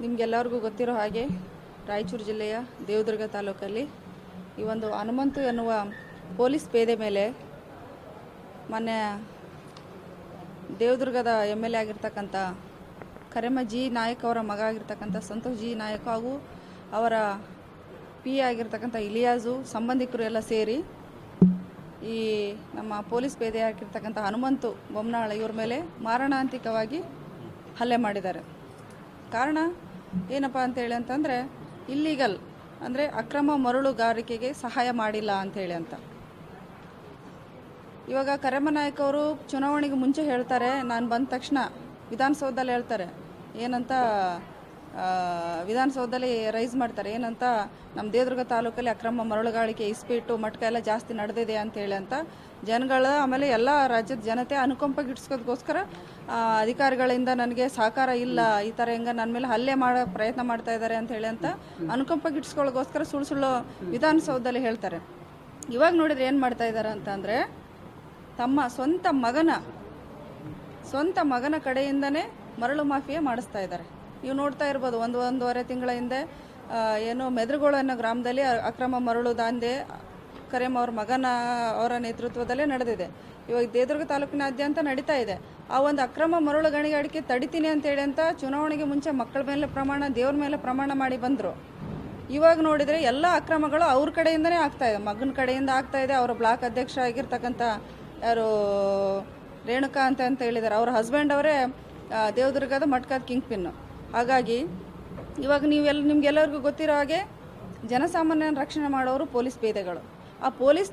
ನಿಮಗೆಲ್ಲರಿಗೂ ಗೊತ್ತಿರೋ ಹಾಗೆ ರಾಯಚೂರು ಜಿಲ್ಲೆಯ ದೇವದುರ್ಗ ತಾಲೂಕಲ್ಲಿ ಈ ಒಂದು ಹನುಮಂತು ಎನ್ನುವ ಪೊಲೀಸ್ ಪೇದೆ ಮೇಲೆ ಮೊನ್ನೆ ದೇವದುರ್ಗದ ಎಂ ಎಲ್ ಎ ಆಗಿರ್ತಕ್ಕಂಥ ಕರೆಮ ಜಿ ನಾಯಕ್ ಅವರ ಮಗ ಆಗಿರ್ತಕ್ಕಂಥ ಸಂತೋಷ್ ಜಿ ನಾಯಕ್ ಹಾಗೂ ಅವರ ಪಿ ಆಗಿರ್ತಕ್ಕಂಥ ಇಲಿಯಾಜು ಸಂಬಂಧಿಕರು ಎಲ್ಲ ಸೇರಿ ಈ ನಮ್ಮ ಪೊಲೀಸ್ ಪೇದೆ ಆಗಿರ್ತಕ್ಕಂಥ ಹನುಮಂತು ಬೊಮ್ಮನಾಳ ಇವ್ರ ಮೇಲೆ ಮಾರಣಾಂತಿಕವಾಗಿ ಹಲ್ಲೆ ಮಾಡಿದ್ದಾರೆ. ಕಾರಣ ಏನಪ್ಪ ಅಂತೇಳಿ ಅಂತಂದರೆ ಇಲ್ಲೀಗಲ್ ಅಂದರೆ ಅಕ್ರಮ ಮರಳುಗಾರಿಕೆಗೆ ಸಹಾಯ ಮಾಡಿಲ್ಲ ಅಂತೇಳಿ ಅಂತ. ಇವಾಗ ಕರೆಮನಾಯಕ್ ಅವರು ಚುನಾವಣೆಗೆ ಮುಂಚೆ ಹೇಳ್ತಾರೆ, ನಾನು ಬಂದ ತಕ್ಷಣ ವಿಧಾನಸೌಧದಲ್ಲಿ ಹೇಳ್ತಾರೆ, ಏನಂತ ವಿಧಾನಸೌಧದಲ್ಲಿ ರೈಸ್ ಮಾಡ್ತಾರೆ. ಏನಂತ ನಮ್ಮ ದೇವದುರ್ಗ ತಾಲೂಕಲ್ಲಿ ಅಕ್ರಮ ಮರಳುಗಾಳಿಕೆ ಇಸ್ಪೀಟು, ಮಟ್ಕ ಎಲ್ಲ ಜಾಸ್ತಿ ನಡೆದಿದೆ ಅಂತೇಳಿ ಅಂತ ಜನಗಳ ಆಮೇಲೆ ಎಲ್ಲ ರಾಜ್ಯದ ಜನತೆ ಅನುಕಂಪ ಗಿಟ್ಸ್ಕೋದಕ್ಕೋಸ್ಕರ ಅಧಿಕಾರಿಗಳಿಂದ ನನಗೆ ಸಹಕಾರ ಇಲ್ಲ, ಈ ಥರ ಹೆಂಗ ನನ್ನ ಮೇಲೆ ಹಲ್ಲೆ ಮಾಡೋ ಪ್ರಯತ್ನ ಮಾಡ್ತಾ ಇದ್ದಾರೆ ಅಂತ ಹೇಳಿ ಅಂತ ಅನುಕಂಪ ಗಿಟ್ಸ್ಕೊಳ್ಳೋಗೋಸ್ಕರ ಸುಳ್ಳು ಸುಳ್ಳು ವಿಧಾನಸೌಧದಲ್ಲಿ ಹೇಳ್ತಾರೆ. ಇವಾಗ ನೋಡಿದ್ರೆ ಏನು ಮಾಡ್ತಾ ಇದ್ದಾರೆ ಅಂತ ಅಂದರೆ, ತಮ್ಮ ಸ್ವಂತ ಮಗನ ಸ್ವಂತ ಮಗನ ಕಡೆಯಿಂದನೇ ಮರಳು ಮಾಫಿಯಾ ಮಾಡಿಸ್ತಾ ಇದ್ದಾರೆ ನೀವು ನೋಡ್ತಾ ಇರ್ಬೋದು, ಒಂದು ಒಂದೂವರೆ ತಿಂಗಳ ಹಿಂದೆ ಏನು ಮೆದ್ರುಗೋಳು ಅನ್ನೋ ಗ್ರಾಮದಲ್ಲಿ ಅಕ್ರಮ ಮರಳು ದಾಂಧೆ ಕರೆಮ್ ಅವ್ರ ಮಗನ, ಅವರ ನೇತೃತ್ವದಲ್ಲೇ ನಡೆದಿದೆ. ಇವಾಗ ದೇವದುರ್ಗ ತಾಲೂಕಿನಾದ್ಯಂತ ನಡೀತಾ ಇದೆ. ಆ ಒಂದು ಅಕ್ರಮ ಮರಳು ಗಣಿಗಾರಿಕೆ ತಡಿತೀನಿ ಅಂತೇಳಿ ಅಂತ ಚುನಾವಣೆಗೆ ಮುಂಚೆ ಮಕ್ಕಳ ಮೇಲೆ ಪ್ರಮಾಣ, ದೇವ್ರ ಮೇಲೆ ಪ್ರಮಾಣ ಮಾಡಿ ಬಂದರು. ಇವಾಗ ನೋಡಿದರೆ ಎಲ್ಲ ಅಕ್ರಮಗಳು ಅವ್ರ ಕಡೆಯಿಂದನೇ ಆಗ್ತಾ ಇದೆ. ಮಗನ ಕಡೆಯಿಂದ ಆಗ್ತಾ ಇದೆ. ಅವರ ಬ್ಲಾಕ್ ಅಧ್ಯಕ್ಷ ಆಗಿರ್ತಕ್ಕಂಥ ಯಾರು, ರೇಣುಕಾ ಅಂತ ಅಂತ ಹೇಳಿದ್ದಾರೆ ಅವ್ರ ಹಸ್ಬೆಂಡ್ ಅವರೇ ದೇವದುರ್ಗದ ಮಟ್ಕದ ಕಿಂಗ್ ಪಿನ್ನು ಹಾಗಾಗಿ ಇವಾಗ ನೀವೆಲ್ಲ ನಿಮ್ಗೆಲ್ಲರಿಗೂ ಗೊತ್ತಿರೋ ಹಾಗೆ ಜನಸಾಮಾನ್ಯನ ರಕ್ಷಣೆ ಮಾಡೋರು ಪೊಲೀಸ್ ಪೇದೆಗಳು. ಆ ಪೊಲೀಸ್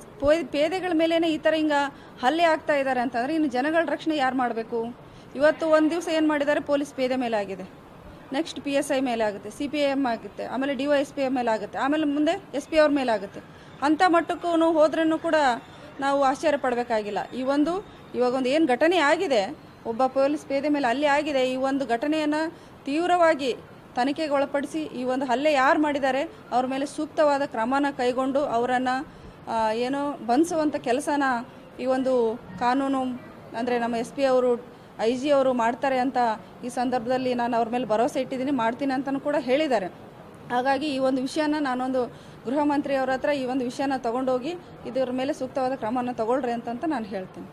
ಪೇದೆಗಳ ಮೇಲೇ ಈ ಥರ ಹಿಂಗೆ ಹಲ್ಲೆ ಆಗ್ತಾ ಇದ್ದಾರೆ ಅಂತಂದರೆ ಇನ್ನು ಜನಗಳ ರಕ್ಷಣೆ ಯಾರು ಮಾಡಬೇಕು? ಇವತ್ತು ಒಂದು ದಿವಸ ಏನು ಮಾಡಿದ್ದಾರೆ? ಪೊಲೀಸ್ ಪೇದೆ ಮೇಲೆ ಆಗಿದೆ ನೆಕ್ಸ್ಟ್ ಪಿ ಎಸ್ ಐ ಮೇಲೆ ಆಗುತ್ತೆ ಸಿ ಪಿ ಎಂ ಆಗುತ್ತೆ, ಆಮೇಲೆ D Y S P M ಮೇಲೆ ಆಗುತ್ತೆ ಆಮೇಲೆ ಮುಂದೆ ಎಸ್ ಪಿ ಅವ್ರ ಮೇಲೆ ಆಗುತ್ತೆ ಅಂಥ ಮಟ್ಟಕ್ಕೂ ಹೋದ್ರೂ ಕೂಡ ನಾವು ಆಶ್ಚರ್ಯ ಪಡಬೇಕಾಗಿಲ್ಲ. ಈ ಒಂದು, ಇವಾಗ ಒಂದು ಏನು ಘಟನೆ ಆಗಿದೆ ಒಬ್ಬ ಪೊಲೀಸ್ ಪೇದೆ ಮೇಲೆ ಹಲ್ಲೆ ಆಗಿದೆ. ಈ ಒಂದು ಘಟನೆಯನ್ನು ತೀವ್ರವಾಗಿ ತನಿಖೆಗೆ ಒಳಪಡಿಸಿ ಈ ಒಂದು ಹಲ್ಲೆ ಯಾರು ಮಾಡಿದ್ದಾರೆ, ಅವ್ರ ಮೇಲೆ ಸೂಕ್ತವಾದ ಕ್ರಮನ ಕೈಗೊಂಡು ಅವರನ್ನು ಏನೋ ಬಂಧಿಸುವಂಥ ಕೆಲಸನ ಈ ಒಂದು ಕಾನೂನು, ಅಂದರೆ ನಮ್ಮ ಎಸ್ ಪಿ ಅವರು ಐ ಜಿ ಅವರು ಮಾಡ್ತಾರೆ ಅಂತ ಈ ಸಂದರ್ಭದಲ್ಲಿ ನಾನು ಅವ್ರ ಮೇಲೆ ಭರವಸೆ ಇಟ್ಟಿದ್ದೀನಿ, ಮಾಡ್ತೀನಿ ಅಂತಲೂ ಕೂಡ ಹೇಳಿದ್ದಾರೆ. ಹಾಗಾಗಿ ಈ ಒಂದು ವಿಷಯನ ನಾನೊಂದು ಗೃಹ ಮಂತ್ರಿಯವರ ಹತ್ರ ಈ ಒಂದು ವಿಷಯನ ತಗೊಂಡೋಗಿ ಇದರ ಮೇಲೆ ಸೂಕ್ತವಾದ ಕ್ರಮನ ತಗೊಳ್ರಿ ಅಂತಂತ ನಾನು ಹೇಳ್ತೀನಿ.